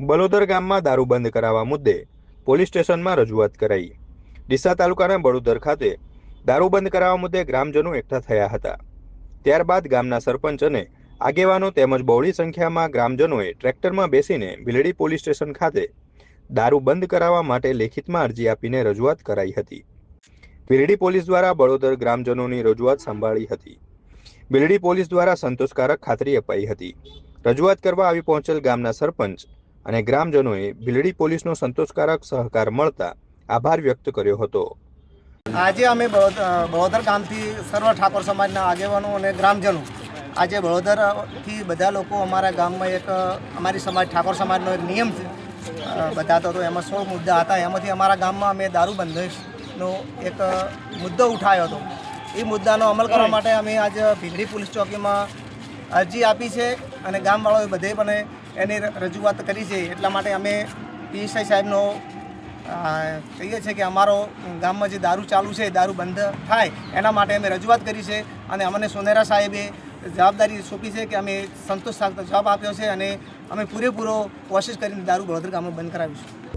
બલોદર ગામમાં દારૂ બંધ કરાવવા મુદ્દે પોલીસ સ્ટેશનમાં રજૂઆત કરાઈ. ડીસા તાલુકાના બળોદર ખાતે દારૂ બંધ કરાવવા મુદ્દે ગ્રામજનો એકઠા થયા હતા. ત્યારબાદ ગામના સરપંચ અને આગેવાનો તેમજ બહોળી સંખ્યામાં ગ્રામજનોએ ટ્રેક્ટરમાં બેસીને ભીલડી પોલીસ સ્ટેશન ખાતે દારૂ બંધ કરાવવા માટે લેખિતમાં અરજી આપીને રજૂઆત કરાઈ હતી. ભીલડી પોલીસ દ્વારા બળોદર ગ્રામજનોની રજૂઆત સંભાળી હતી. ભીલડી પોલીસ દ્વારા સંતોષકારક ખાતરી અપાઈ હતી. રજૂઆત કરવા આવી પહોંચેલ ગામના સરપંચ અને ગ્રામજનોએ ભીલડી પોલીસનો સંતોષકારક સહકાર મળતા આભાર વ્યક્ત કર્યો હતો. આજે અમે બળોદર ગામથી સર્વ ઠાકોર સમાજના આગેવાનો અને ગ્રામજનો આજે બળોદરથી બધા લોકો અમારા ગામમાં એક અમારી સમાજ ઠાકોર સમાજનો એક નિયમ છે. બતાતો હતો એમાં સોળ મુદ્દા હતા. એમાંથી અમારા ગામમાં અમે દારૂ બંધનો એક મુદ્દો ઉઠાયો હતો. એ મુદ્દાનો અમલ કરવા માટે અમે આજે ભીલડી પોલીસ ચોકીમાં અરજી આપી છે અને ગામવાળાઓએ બધે પણ એની રજૂઆત કરી છે. એટલા માટે અમે પીએસઆઈ સાહેબનો કહીએ છીએ કે અમારો ગામમાં જે દારૂ ચાલુ છે, દારૂ બંધ થાય, એના માટે અમે રજૂઆત કરી છે અને અમને સોનેરા સાહેબે જવાબદારી સોંપી છે કે અમે સંતોષ જવાબ આપ્યો છે અને અમે પૂરેપૂરો કોશિશ કરીને દારૂ બળોદર ગામમાં બંધ કરાવીશું.